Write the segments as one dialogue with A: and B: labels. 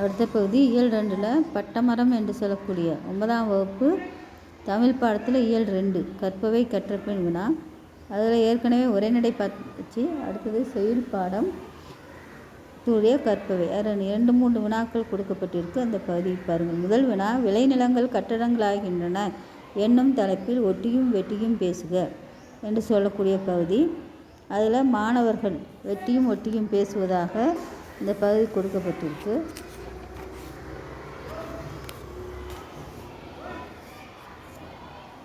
A: அடுத்த பகுதி இயல் ரெண்டில் பட்டமரம் என்று சொல்லக்கூடிய ஒன்பதாம் வகுப்பு தமிழ் பாடத்தில் இயல் ரெண்டு கற்பவை கற்றபின் வினா அதில் ஏற்கனவே உரைநடை பார்த்துச்சு. அடுத்தது செயல் பாடம் தூய கற்பவை. அதில் இரண்டு மூன்று வினாக்கள் கொடுக்கப்பட்டிருக்கு. அந்த பகுதியை பாருங்கள் முதல் வினா விளைநிலங்கள் கட்டடங்களாகின்றன. என்னும் தலைப்பில் ஒட்டியும் வெட்டியும் பேசுக என்று சொல்லக்கூடிய பகுதி. அதில் மாணவர்கள் வெட்டியும் ஒட்டியும் பேசுவதாக இந்த பகுதி கொடுக்கப்பட்டிருக்கு.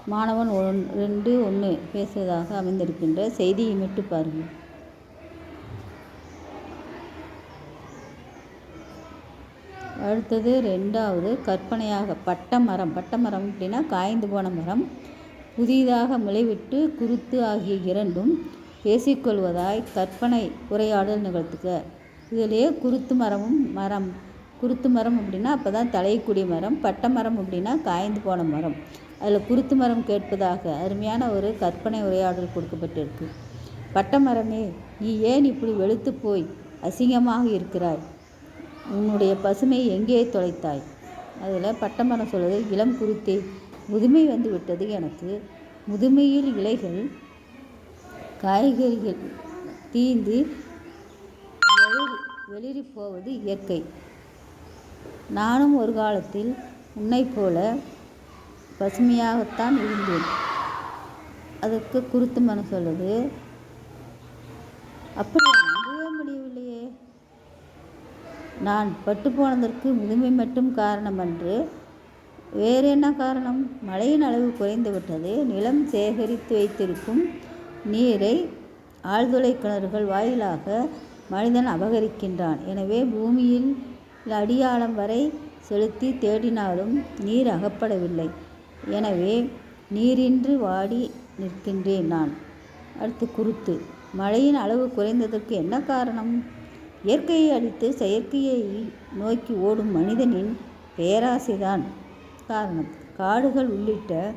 A: மாணவன் ஒன் ரெண்டு ஒன்று பேசுவதாக அமைந்திருக்கின்ற செய்தியை மட்டும் பாருங்கள் அடுத்தது ரெண்டாவது கற்பனையாக பட்ட மரம் பட்ட மரம் அப்படின்னா காய்ந்து போன மரம் புதிதாக முளைவிட்டு குருத்து ஆகிய இரண்டும் பேசிக்கொள்வதாய் கற்பனை உரையாடல் நிகழ்த்துக. இதிலேயே குருத்து மரமும் மரம் குருத்து மரம் அப்படின்னா அப்போ தான் தலையக்கூடிய மரம் பட்ட மரம் அப்படின்னா காய்ந்து போன மரம். அதில் குருத்து மரம் கேட்பதாக அருமையான ஒரு கற்பனை உரையாடல் கொடுக்கப்பட்டிருக்கு. பட்டமரமே நீ ஏன் இப்படி வெளுத்து போய் அசிங்கமாக இருக்கிறாய்? உன்னுடைய பசுமை எங்கே தொலைத்தாய்? அதில் பட்டமரம் சொல்வது இளம் குருத்தே முதுமை வந்து விட்டது எனக்கு. முதுமையில் இலைகள் காய்கறிகள் தீந்து வெளிரி போவது இயற்கை. நானும் ஒரு காலத்தில் உன்னைப் போல பசுமையாகத்தான் இருந்தேன். அதுக்கு குருத்து மனம் சொல்லுது அப்படி நம்பவே முடியவில்லையே. நான் பட்டு போனதற்கு முதுமை மட்டும் காரணமன்று வேறு என்ன காரணம்? மழையின் அளவு குறைந்துவிட்டது நிலம் சேகரித்து வைத்திருக்கும் நீரை ஆழ்துளை கிணறுகள் வாயிலாக மனிதன் அபகரிக்கின்றான். எனவே பூமியில் அடியாளம் வரை செலுத்தி தேடினாலும் நீர் அகப்படவில்லை. எனவே நீரின்றி வாடி நிற்கின்றேன் நான். அடுத்து குருத்து. மழையின் அளவு குறைந்ததற்கு என்ன காரணம்? இயற்கையை அழித்து செயற்கையை நோக்கி ஓடும் மனிதனின் பேராசைதான் காரணம். காடுகள் உள்ளிட்ட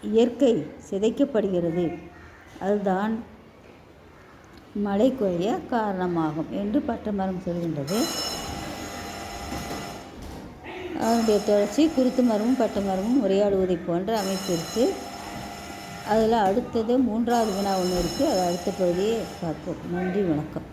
A: இயற்கை சிதைக்கப்படுகிறது. அதுதான் மழை குறைய காரணமாகும் என்று பட்டமரம் சொல்கின்றது. அதனுடைய தொடர்ச்சி குருத்து மரமும் பட்ட மரமும் உரையாடுவதை போன்ற அமைப்பு இருக்குது அதில் அடுத்தது மூன்றாவது வினா ஒன்று இருக்குது அதை அடுத்த பகுதியை பார்ப்போம். நன்றி வணக்கம்.